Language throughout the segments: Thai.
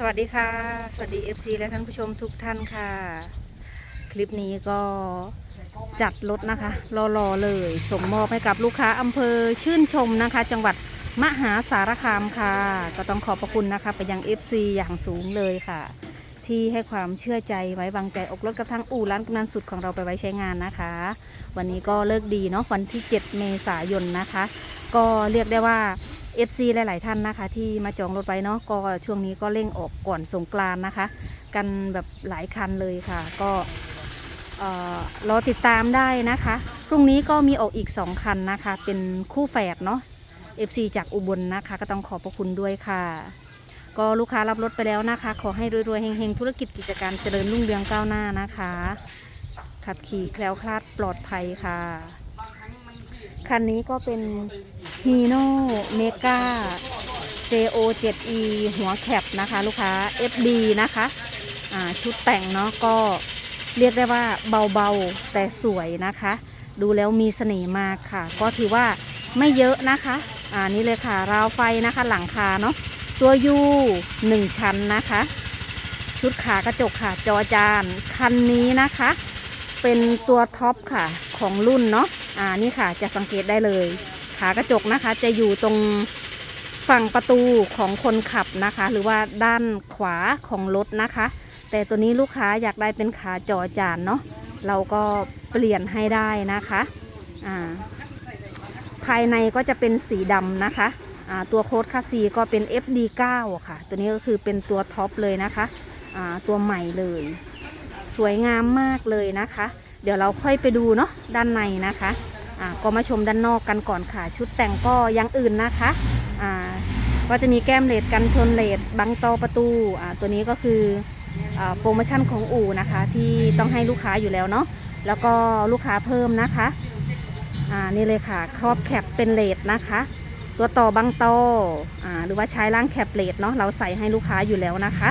สวัสดีค่ะ สวัสดี FC และท่านผู้ชมทุกท่านค่ะ คลิปนี้ก็จัดรถนะคะ รอๆเลย ส่งมอบให้กับลูกค้าอำเภอชื่นชมนะคะ จังหวัดมหาสารคามค่ะ ก็ต้องขอบพระคุณนะคะ ไปยัง FC อย่างสูงเลยค่ะ ที่ให้ความเชื่อใจไว้วางใจอกรถกับทางอู่ร้านกำนันสุดของเราไปไว้ใช้งานนะคะ วันนี้ก็เลิกดีเนาะวันที่ 7 เมษายนนะคะ ก็เรียกได้ว่า FC หลาย ๆ ท่านนะคะ ที่มาจองรถไว้เนาะก็ช่วงนี้ก็เร่งออกก่อนสงกรานนะคะ กันแบบหลายคันเลยค่ะ ก็เอ่อรอติดตามได้นะคะ พรุ่งนี้ก็มีออกอีก 2 คันนะคะ เป็นคู่แฝดเนาะ FC จากอุบลนะคะ ก็ต้องขอบพระคุณด้วยค่ะ ก็ลูกค้ารับรถไปแล้วนะคะ ขอให้รวย ๆ เฮง ๆ ธุรกิจกิจการเจริญรุ่งเรืองก้าวหน้านะคะ ขับขี่แคล้วคลาดปลอดภัยค่ะ คันนี้ก็เป็น Hino Mega JO 7E หัวแคปนะคะ ลูกค้า FD นะคะอ่าชุดแต่งเนาะก็เรียกได้ว่าเบาๆ แต่สวยนะคะ ดูแล้วมีเสน่ห์มากค่ะ ก็ถือว่าไม่เยอะนะคะอ่านี่เลยค่ะ ราวไฟนะคะหลังคาเนาะตัวยูหนึ่งชั้นนะคะ ชุดขากระจกค่ะ จอจาน คันนี้นะคะ เป็นตัวท็อปค่ะของรุ่นเนาะอ่านี่ค่ะจะสังเกตได้เลย ขากระจกนะคะจะอยู่ตรงฝั่งประตูของคนขับนะคะ หรือว่าด้านขวาของรถนะคะ แต่ตัวนี้ลูกค้าอยากได้เป็นขาจอจานเนาะเราก็เปลี่ยนให้ได้นะคะอ่าภายในก็จะเป็นสีดำนะคะอ่าตัวโค้ดคัสซีก็เป็น FD9 ค่ะ ตัวนี้ก็คือเป็นตัวท็อปเลยนะคะอ่าตัวใหม่เลย สวยงามมากเลยนะคะ เดี๋ยวเราค่อยไปดูเนาะด้านในนะคะ อ่าก็มาชมด้านนอกกันก่อนค่ะ ชุดแต่งก็ยังอื่นนะคะอ่าก็จะมีแก้มเลดกันชนเลดบังตอประตูอ่าตัวนี้ก็คืออาโปรโมชั่นของอู่นะคะ ที่ต้องให้ลูกค้าอยู่แล้วเนาะแล้วก็ลูกค้าเพิ่มนะคะอ่านี่เลยค่ะครอบแคปเป็นเลดนะคะ ตัวต่อบังตอ่าหรือว่าใช้ล่างแคปเลดเนาะเราใส่ให้ลูกค้าอยู่แล้วนะคะ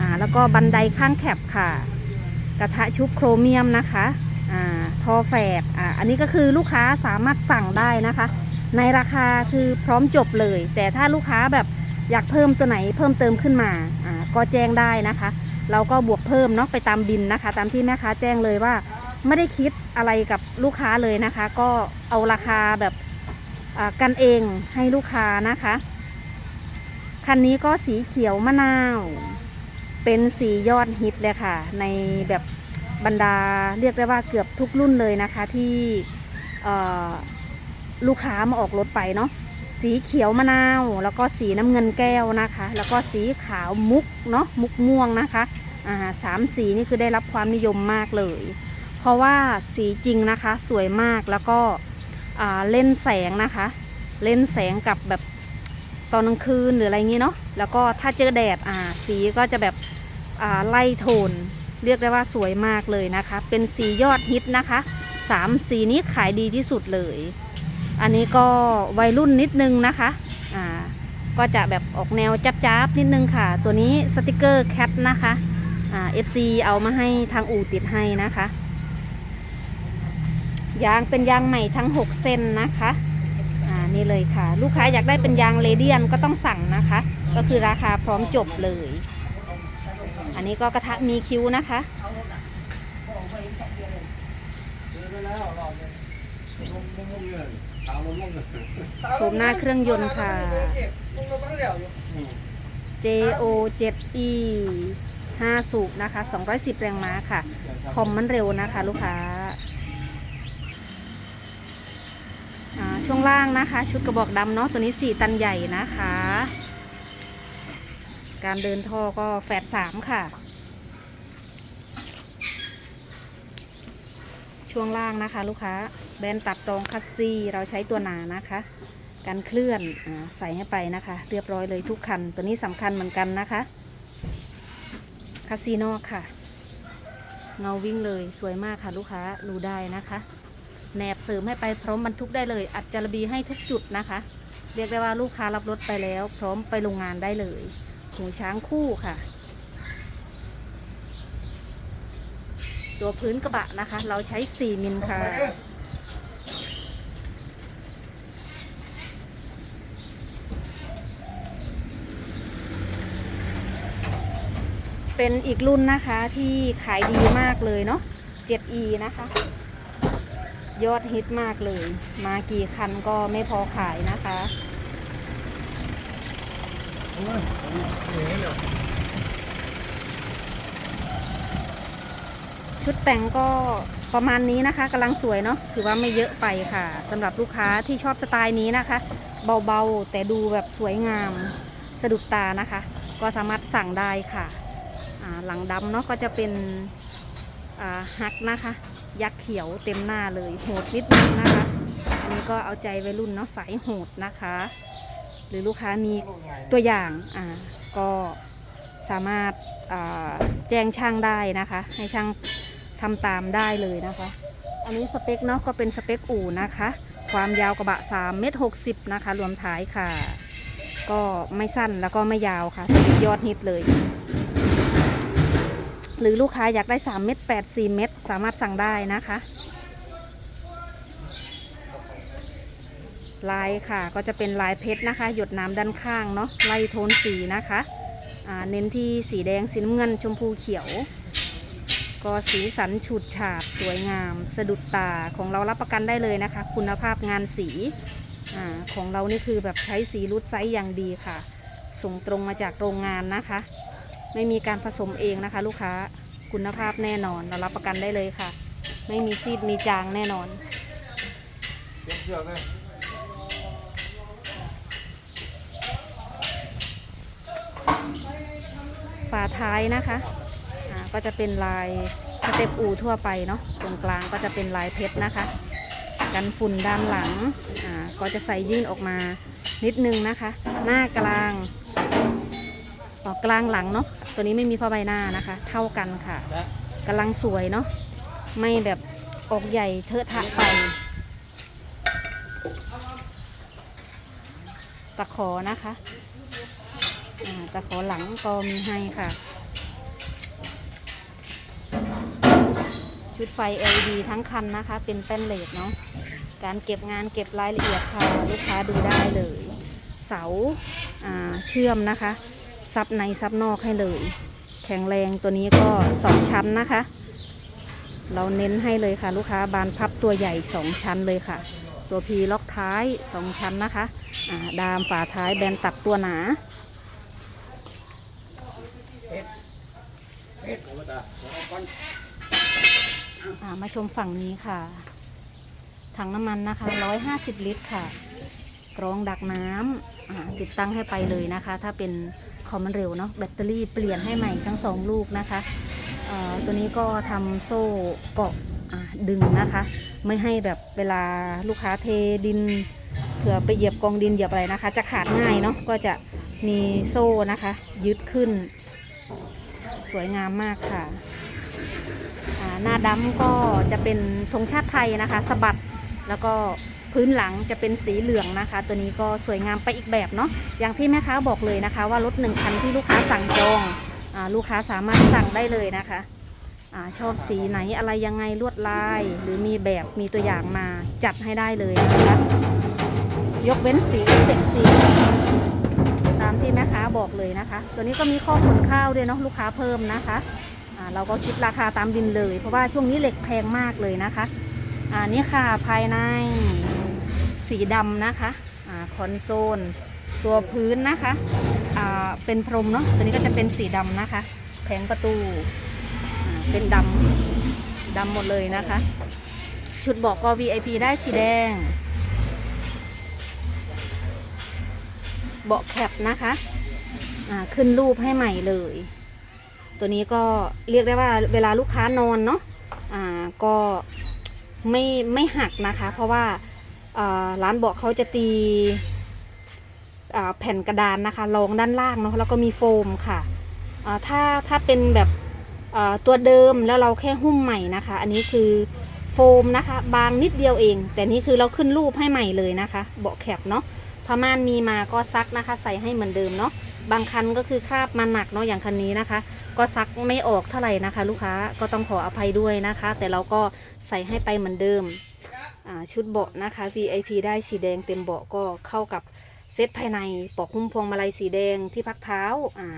อ่าแล้วก็บันไดข้างแคปค่ะ กระทะชุบโครเมียมนะคะ ทอแฝดออันนี้ก็คือลูกค้าสามารถสั่งได้นะคะ ในราคาคือพร้อมจบเลย แต่ถ้าลูกค้าแบบอยากเพิ่มตัวไหนเพิ่มเติมขึ้นมาก็แจ้งได้นะคะ เราก็บวกเพิ่มเนาะไปตามบินนะคะ ตามที่แม่ค้าแจ้งเลยว่าไม่ได้คิดอะไรกับลูกค้าเลยนะคะ ก็เอาราคาแบบกันเองให้ลูกค้านะคะคันนี้ก็สีเขียวมะนาว เป็นสียอดฮิตเลยค่ะ ในแบบ บรรดาเรียกได้ว่าเกือบทุกรุ่นเลยนะคะที่ลูกค้ามาออกรถไปเนาะสีเขียวมะนาว แล้วก็สีน้ำเงินแก้วนะคะ แล้วก็สีขาวมุกเนาะมุกม่วงนะคะอ่าสามสีนี่คือได้รับความนิยมมากเลย เพราะว่าสีจริงนะคะสวยมากแล้วก็เล่นแสงนะคะ เล่นแสงกับแบบตอนกลางคืนหรืออะไรงี้เนาะแล้วก็ถ้าเจอแดดอ่าสีก็จะแบบไล่โทน เรียกได้ว่าสวยมากเลยนะคะ เป็นสียอดฮิตนะคะสามสีนี้ขายดีที่สุดเลย อันนี้ก็วัยรุ่นนิดนึงนะคะอ่าก็จะแบบออกแนวจับจับๆนิดนึงค่ะ ตัวนี้สติกเกอร์แคทนะคะอ่า FC เอามาให้ทางอู่ติดให้นะคะ ยางเป็นยางใหม่ทั้ง 6 เส้นนะคะอ่านี่เลยค่ะ ลูกค้าอยากได้เป็นยางเรเดียนก็ต้องสั่งนะคะ ก็คือราคาพร้อมจบเลย อันนี้ก็กระทะมีคิ้วนะคะโฉมหน้าเครื่องยนต์ค่ะ JO 7E 5 สูบนะคะ 210 แรงม้าค่ะ คอมมันเร็วนะคะลูกค้าอ่าช่วงล่างนะคะ ชุดกระบอกดำเนาะ ตัวนี้ 4 ตันใหญ่นะคะ การเดินท่อก็แฝด3ค่ะ ช่วงล่างนะคะ ลูกค้าแบนตัดรองคัสซีเราใช้ตัวหนานะคะ การเคลื่อนอใส่ให้ไปนะคะ เรียบร้อยเลยทุกคัน ตัวนี้สำคัญเหมือนกันนะคะคัสซีนอกค่ะ เงาวิ่งเลยสวยมากค่ะลูกค้าดูได้นะคะแหนบเสริมให้ไปพร้อมบรรทุกได้เลย อัดจารบีให้ทุกจุดนะคะ เรียกได้ว่าลูกค้ารับรถไปแล้ว พร้อมไปโรงงานได้เลย หูช้างคู่ค่ะ ตัวพื้นกระบะนะคะ เราใช้ 4 มิลค่ะ เป็นอีกรุ่นนะคะที่ขายดีมากเลยเนาะ 7E นะคะ ยอดฮิตมากเลย มากี่คันก็ไม่พอขายนะคะ ชุดแต่งก็ประมาณนี้นะคะกำลังสวยเนาะถือว่าไม่เยอะไปค่ะสำหรับลูกค้าที่ชอบสไตล์นี้นะคะ เบาๆ แต่ดูแบบสวยงามสะดุดตานะคะ ก็สามารถสั่งได้ค่ะหลังดำเนาะก็จะเป็นฮักนะคะ ยักษ์เขียวเต็มหน้าเลยโหดนิดนึงนะคะอันนี้ก็เอาใจวัยรุ่นเนาะสายโหดนะคะ หรือลูกค้ามีตัวอย่างอ่าก็สามารถแจ้งช่างได้นะคะ ให้ช่างทำตามได้เลยนะคะ อันนี้สเปคเนาะก็เป็นสเปคอู่นะคะ ความยาวกระบะ3เมตร60นะคะ รวมท้ายค่ะ ก็ไม่สั้นแล้วก็ไม่ยาวค่ะสเปคยอดฮิตเลย หรือลูกค้าอยากได้3เมตร8 4เมตรสามารถสั่งได้นะคะ ลายค่ะก็จะเป็นลายเพชรนะคะ หยดน้ำด้านข้างเนาะไล่โทนสีนะคะเน้นที่สีแดงสีน้ำเงินชมพูเขียว ก็สีสันฉูดฉาดสวยงาม สะดุดตาของเรารับประกันได้เลยนะคะ คุณภาพงานสีอของเรานี่คือแบบใช้สีรูดไซส์อย่างดีค่ะ ส่งตรงมาจากโรงงานนะคะ ไม่มีการผสมเองนะคะ ลูกค้าคุณภาพแน่นอนเรารับประกันได้เลยค่ะ ไม่มีซีดมีจางแน่นอนเชือกเลย ฝาท้ายนะคะก็จะเป็นลายสเต็ปอูทั่วไปเนาะตรงกลางก็จะเป็นลายเพชรนะคะ กันฝุ่นด้านหลังก็จะใส่ยื่นออกมานิดนึงนะคะ หน้ากลางออกกลางหลังเนาะตัวนี้ไม่มีผ้าใบหน้านะคะ เท่ากันค่ะกำลังสวยเนาะไม่แบบออกใหญ่เทอะทะไปตะขอนะคะ ตะขอหลังก็มีให้ค่ะ ชุดไฟ LED ทั้งคันนะคะ เป็นแป้นเล็กเนาะการเก็บงานเก็บรายละเอียดค่ะ ลูกค้าดูได้เลย เสาเชื่อมนะคะ ซับในซับนอกให้เลย แข็งแรงตัวนี้ก็สองชั้นนะคะ เราเน้นให้เลยค่ะ ลูกค้าบานพับตัวใหญ่สองชั้นเลยค่ะ ตัวพีล็อกท้ายสองชั้นนะคะ ดามฝาท้ายแบนตับตัวหนา อ่ามาชมฝั่งนี้ค่ะ ถังน้ำมันนะคะ 150 ลิตรค่ะ กรองดักน้ำติดตั้งให้ไปเลยนะคะ ถ้าเป็นคอมมันเร็วเนาะแบตเตอรี่เปลี่ยนให้ใหม่ทั้งสองลูกนะคะตัวนี้ก็ทำโซ่เกาะดึงนะคะ ไม่ให้แบบเวลาลูกค้าเทดินเผื่อไปเหยียบกองดินเหยียบอะไรนะคะ จะขาดง่ายเนาะก็จะมีโซ่นะคะ ยึดขึ้น สวยงามมากค่ะ หน้าดำก็จะเป็นธงชาติไทยนะคะสะบัดแล้วก็พื้นหลังจะเป็นสีเหลืองนะคะ ตัวนี้ก็สวยงามไปอีกแบบเนาะอย่างที่แม่ค้าบอกเลยนะคะ ว่ารถหนึ่งคันที่ลูกค้าสั่งจองอลูกค้าสามารถสั่งได้เลยนะคะอชอบสีไหนอะไรยังไงลวดลาย หรือมีแบบมีตัวอย่างมาจัดให้ได้เลยนะคะยกเว้นสีเป็นสี ที่แม่ค้าบอกเลยนะคะ ตัวนี้ก็มีข้อขนข้าวด้วยเนาะลูกค้าเพิ่มนะคะอ่าเราก็คิดราคาตามบินเลย เพราะว่าช่วงนี้เหล็กแพงมากเลยนะคะอ่านี่ค่ะภายในสีดำนะคะอ่าคอนโซล ตัวพื้นนะคะอ่าเป็นพรมเนาะตัวนี้ก็จะเป็นสีดำนะคะแผงประตูอ่าเป็นดำดำหมดเลยนะคะ ชุดบอกก็ VIP ได้สีแดง เบาะแคปนะคะอ่าขึ้นรูปให้ใหม่เลย ตัวนี้ก็เรียกได้ว่าเวลาลูกค้านอนเนาะอ่าก็ไม่ไม่หักนะคะ เพราะว่าอ่าร้านเบอกเขาจะตีอ่าแผ่นกระดานนะคะรองด้านล่างเนาะแล้วก็มีโฟมค่ะอ่าถ้าถ้าเป็นแบบอ่าตัวเดิมแล้วเราแค่หุ้มใหม่นะคะ อันนี้คือโฟมนะคะ บางนิดเดียวเอง แต่นี่คือเราขึ้นรูปให้ใหม่เลยนะคะ เบาะแคปเนาะ ผ้าม่านมีมาก็ซักนะคะ ใส่ให้เหมือนเดิมเนาะบางคันก็คือคราบมันหนักเนาะอย่างคันนี้นะคะ ก็ซักไม่ออกเท่าไหร่นะคะ ลูกค้าก็ต้องขออภัยด้วยนะคะ แต่เราก็ใส่ให้ไปเหมือนเดิมชุดเบาะนะคะ VIP ได้สีแดงเต็มเบาะก็เข้ากับเซตภายในปอกหุ้มพวงมาลัยสีแดงที่พักเท้าอ่า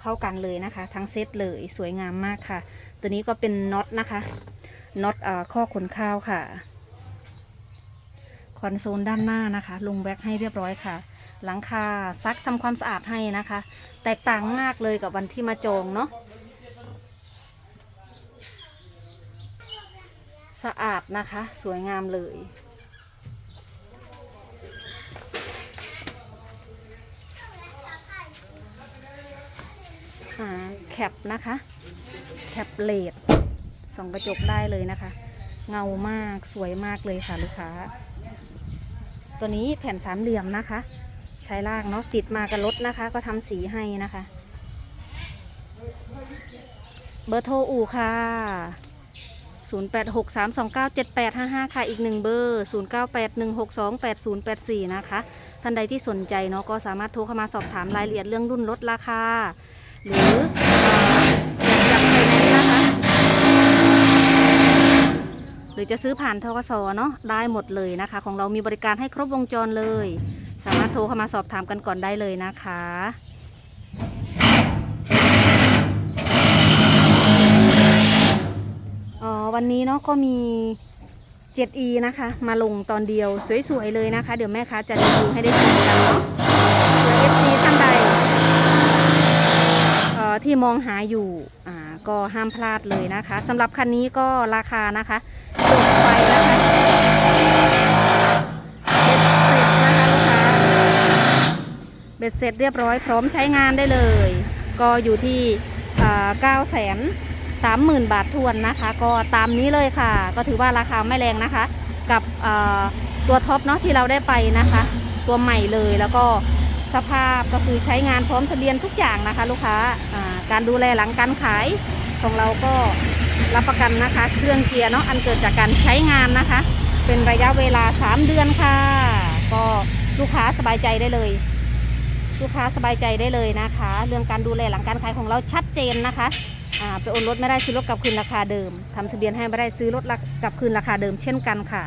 เข้ากันเลยนะคะ ทั้งเซตเลยสวยงามมากค่ะ ตัวนี้ก็เป็นน็อตนะคะน็อตอข้อขนข้าวค่ะ อนโซลด้านหน้านะคะ ลงแบ็คให้เรียบร้อยค่ะ หลังคาซักทำความสะอาดให้นะคะ แตกต่างมากเลยกับวันที่มาจองเนาะสะอาดนะคะ สวยงามเลยอ่าแคปนะคะ แคปเลดส่องกระจกได้เลยนะคะ เงามากสวยมากเลยค่ะลูกค้า ตัวนี้แผ่นสามเหลี่ยมนะคะ ใช้ลากเนาะติดมากับรถนะคะ ก็ทำสีให้นะคะ เบอร์โทรอู่ค่ะ 0863297855 ค่ะ อีกหนึ่งเบอร์ 0981628084 นะคะ ท่านใดที่สนใจเนาะก็สามารถโทรเข้ามาสอบถามรายละเอียดเรื่องรุ่นลดราคาหรือเอ่ออยากจัดไฟแนนซ์นะคะ หรือจะซื้อผ่านทกสเนาะได้หมดเลยนะคะ ของเรามีบริการให้ครบวงจรเลย สามารถโทรเข้ามาสอบถามกันก่อนได้เลยนะคะอ๋อวันนี้เนาะก็มี 7e นะคะ มาลงตอนเดียวสวยๆเลยนะคะ เดี๋ยวแม่ค้าจะรีวิวให้ได้ชมกันเนาะเผื่อ FC ท่านใดเอ่อที่มองหาอยู่อ่าก็ห้ามพลาดเลยนะคะสำหรับคันนี้ก็ราคานะคะ เบ็ดเสร็จนะคะลูกค้าเบ็ดเสร็จเรียบร้อยพร้อมใช้งานได้เลย ก็อยู่ที่เก้าแสนสามหมื่นบาททวนนะคะ ก็ตามนี้เลยค่ะ ก็ถือว่าราคาไม่แรงนะคะ กับตัวท็อปเนาะที่เราได้ไปนะคะ ตัวใหม่เลยแล้วก็สภาพก็คือใช้งานพร้อมทะเบียนทุกอย่างนะคะ ลูกค้าการดูแลหลังการขายของเราก็ รับประกันนะคะ เครื่องเกียร์เนาะอันเกิดจากการใช้งานนะคะ เป็นระยะเวลา 3 เดือนค่ะ ก็ลูกค้าสบายใจได้เลย ลูกค้าสบายใจได้เลยนะคะ เรื่องการดูแลหลังการขายของเราชัดเจนนะคะอ่าไปโอนรถไม่ได้ซื้อรถกลับคืนราคาเดิมทำทะเบียนให้ไม่ได้ซื้อรถกลับคืนราคาเดิมเช่นกันค่ะ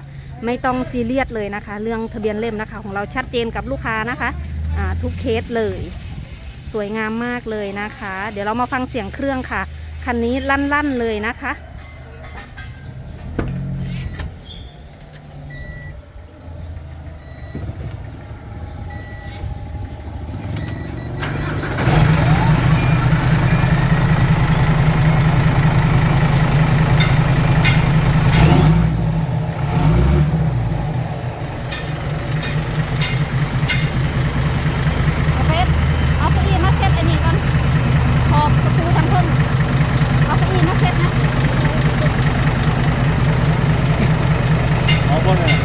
ไม่ต้องซีเรียสเลยนะคะ เรื่องทะเบียนเล่มนะคะ ของเราชัดเจนกับลูกค้านะคะทุกเคสเลย สวยงามมากเลยนะคะ เดี๋ยวเรามาฟังเสียงเครื่องค่ะ คันนี้ลั่นๆเลยนะคะ เอาเฟสเอาเก้าอี้มาเซตไอ้นี่ก่อนขอบประตูทางขึ้นเอาเก้าอี้มาเซตนะ เอาบนเลย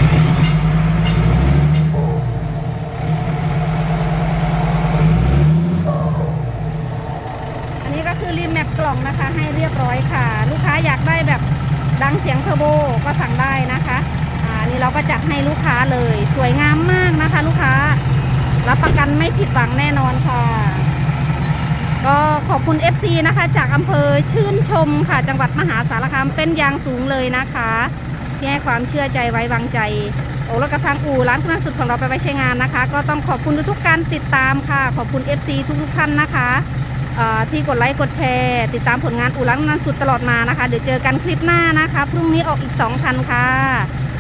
อันนี้ก็คือรีแมปกล่องนะคะ ให้เรียบร้อยค่ะ ลูกค้าอยากได้แบบดังเสียงเทอร์โบก็สั่งได้นะคะอ่านี่เราก็จัดให้ลูกค้าเลย สวยงามมากนะคะ ลูกค้า รับประกัน ไม่ผิดหวังแน่นอนค่ะ ก็ขอบคุณ FC นะคะ จากอำเภอชื่นชมค่ะ จังหวัดมหาสารคามเป็นอย่างสูงเลยนะคะ ที่ให้ความเชื่อใจไว้วางใจโอ้แล้วกระทางอู่ร้านคุณสุดของเราไปไว้ใช้งานนะคะ ก็ต้องขอบคุณทุกๆการติดตามค่ะ ขอบคุณ FC ทุกๆท่านนะคะที่กดไลค์กดแชร์ ติดตามผลงานอู่ร้านคุณสุดตลอดมานะคะ เดี๋ยวเจอกันคลิปหน้านะคะ พรุ่งนี้ออกอีก2คันค่ะ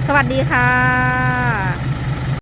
สวัสดีค่ะ